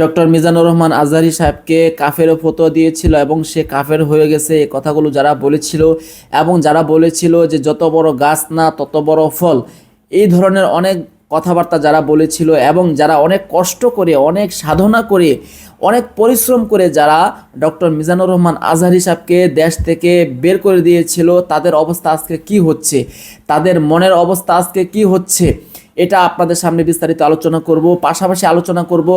Doctor Mizanur Rahman Azhari সাহেবকে কাফেরও ফতোয়া দিয়েছিল এবং সে কাফের হয়ে গেছে। এই কথাগুলো যারা বলেছিল এবং যারা বলেছিল যে যত বড় গাছ না, তত বড় ফল, এই ধরনের অনেক কথাবার্তা যারা বলেছিল এবং যারা অনেক কষ্ট করে, অনেক সাধনা করে, অনেক পরিশ্রম করে যারা ডক্টর মিজানুর রহমান আজহারি সাহেবকে দেশ থেকে বের করে দিয়েছিল, তাদের অবস্থা আজকে কি হচ্ছে? তাদের মনের অবস্থা আজকে কি হচ্ছে? এটা আপনাদের সামনে বিস্তারিত আলোচনা করব। পাশাপাশি আলোচনা করব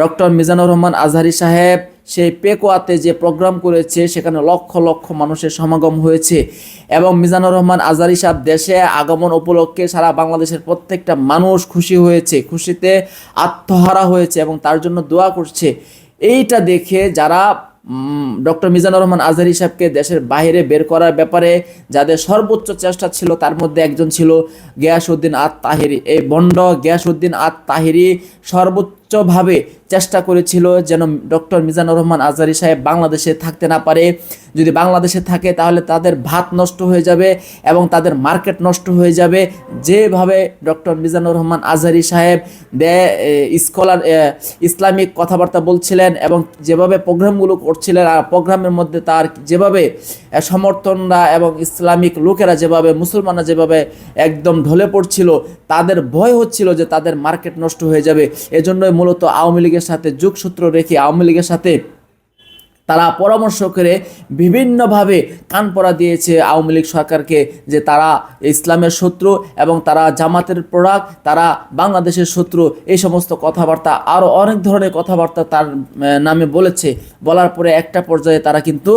ডক্টর মিজানুর রহমান আজহারি সাহেব। সেই পেকোয়াতে যে প্রোগ্রাম করেছে, সেখানে লক্ষ লক্ষ মানুষের সমাগম হয়েছে এবং মিজানুর রহমান আজহারি সাহেব দেশে আগমন উপলক্ষে সারা বাংলাদেশের প্রত্যেকটা মানুষ খুশি হয়েছে, খুশিতে আত্মহারা হয়েছে এবং তার জন্য দোয়া করছে। এইটা দেখে যারা ডক্টর মিজানুর রহমান আজহারি সাহেবকে দেশের বাইরে বের করার ব্যাপারে যাদের সর্বোচ্চ চেষ্টা ছিল, তার মধ্যে একজন ছিল গিয়াসউদ্দিন আত তাহিরি এই বন্ড গিয়াসউদ্দিন আত তাহিরি সর্বোচ্চভাবে চেষ্টা করেছিল যেন ডক্টর মিজানুর রহমান আজহারি সাহেব বাংলাদেশে থাকতে না পারে। যদি বাংলাদেশে থাকে, তাহলে তাদের ভাত নষ্ট হয়ে যাবে এবং তাদের মার্কেট নষ্ট হয়ে যাবে। যেভাবে ডক্টর মিজানুর রহমান আজহারি সাহেব দে স্কলার ইসলামিক কথাবার্তা বলছিলেন এবং যেভাবে প্রোগ্রামগুলো করছিলেন, আর প্রোগ্রামের মধ্যে তার যেভাবে সমর্থনরা এবং ইসলামিক লোকেরা যেভাবে, মুসলমানরা যেভাবে একদম ঢলে পড়ছিল, তাদের ভয় হচ্ছিল যে তাদের মার্কেট নষ্ট হয়ে যাবে। এজন্যই মূলত আওয়ামী লীগের সাথে যোগসূত্র রেখে আওয়ামী লীগের সাথে তারা পরামর্শ করে বিভিন্নভাবে কান পড়া দিয়েছে আওয়ামী লীগ সরকারকে যে তারা ইসলামের শত্রু এবং তারা জামাতের প্রোডাক্ট, তারা বাংলাদেশের শত্রু, এই সমস্ত কথাবার্তা আরও অনেক ধরনের কথাবার্তা তার নামে বলেছে। বলার পরে একটা পর্যায়ে তারা কিন্তু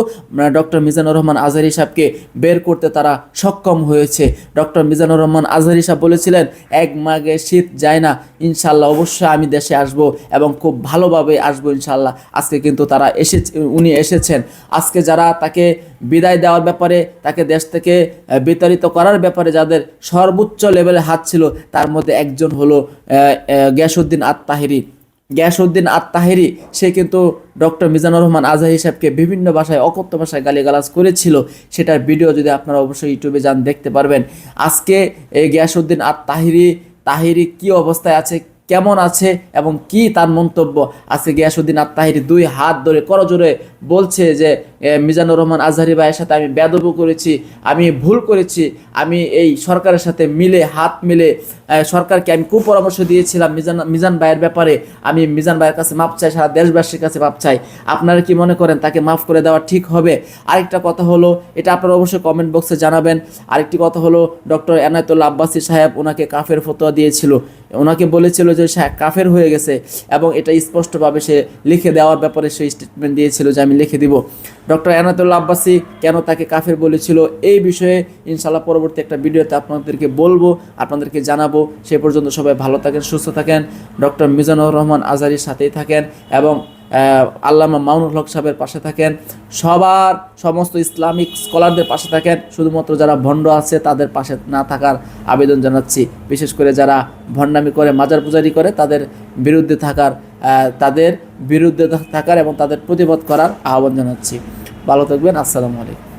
ডক্টর মিজানুর রহমান আজহারি সাহেবকে বের করতে তারা সক্ষম হয়েছে। ডক্টর মিজানুর রহমান আজহারি সাহেব বলেছিলেন, এক মাগে শীত যায় না, ইনশাল্লাহ অবশ্যই আমি দেশে আসব এবং খুব ভালোভাবে আসব ইনশাল্লাহ। আজকে কিন্তু তারা এসে উনি এসেছেন। আজকে যারা তাকে বিদায় দেওয়ার ব্যাপারে, তাকে দেশ থেকে বিতাড়িত করার ব্যাপারে যাদের সর্বোচ্চ লেভেলে হাত ছিল, তার মধ্যে একজন হলো গিয়াসউদ্দিন আত তাহিরি গ্যাসউদ্দিন আত তাহেরি সে কিন্তু ডক্টর মিজানুর রহমান আজহারি সাহেবকে বিভিন্ন ভাষায়, অকথ্য ভাষায় গালিগালাজ করেছিল। সেটার ভিডিও যদি আপনারা অবশ্যই ইউটিউবে যান, দেখতে পারবেন। আজকে এই গ্যাসউদ্দিন আত তাহিরি তাহিরি কি অবস্থায় আছে কেমন আছে এবং কি তার মন্তব্য? আজকে গিয়াসুদ্দিন আত তাহিরি দুই হাত ধরে করজোরে বলছে যে মিজানুর রহমান আজহারি ভাইয়ের সাথে আমি বেদব করেছি, আমি ভুল করেছি, আমি এই সরকারের সাথে মিলে, হাত মিলে সরকারকে আমি কুপরামর্শ দিয়েছিলাম মিজান মিজান ভাইয়ের ব্যাপারে। আমি মিজান ভাইয়ের কাছে মাপ চাই, সারা দেশবাসীর কাছে মাপ চাই। আপনারা কি মনে করেন তাকে মাফ করে দেওয়া ঠিক হবে? আরেকটা কথা হলো, এটা আপনারা অবশ্যই কমেন্ট বক্সে জানাবেন। আরেকটি কথা হলো, ডক্টর এনায়তুল্লাহ আব্বাসী সাহেব ওনাকে কাফের ফতোয়া দিয়েছিল। ওনাকে বলেছিল যে সে কাফের হয়ে গেছে এবং এটা স্পষ্টভাবে সে লিখে দেওয়ার ব্যাপারে সে স্টেটমেন্ট দিয়েছিল যে আমি লিখে দিব। ডক্টর এনাতুল্লা আব্বাসি কেন তাকে কাফের বলেছিল এই বিষয়ে ইনশাল্লাহ পরবর্তী একটা ভিডিওতে আপনাদেরকে বলব, আপনাদেরকে জানাব। সে পর্যন্ত সবাই ভালো থাকেন, সুস্থ থাকেন। ডক্টর মিজানুর রহমান আজারির সাথেই থাকেন এবং আল্লামা মাউনুল হক সাহেবের পাশে থাকেন। সবার সমস্ত ইসলামিক স্কলারদের পাশে থাকেন। শুধুমাত্র যারা ভণ্ড আছে, তাদের পাশে না থাকার আবেদন জানাচ্ছি। বিশেষ করে যারা ভণ্ডামি করে, মাজার পূজারি করে, তাদের বিরুদ্ধে থাকার তাদের বিরুদ্ধে থাকার এবং তাদের প্রতিবাদ করার আহ্বান জানাচ্ছি। ভালো থাকবেন। আসসালামু আলাইকুম।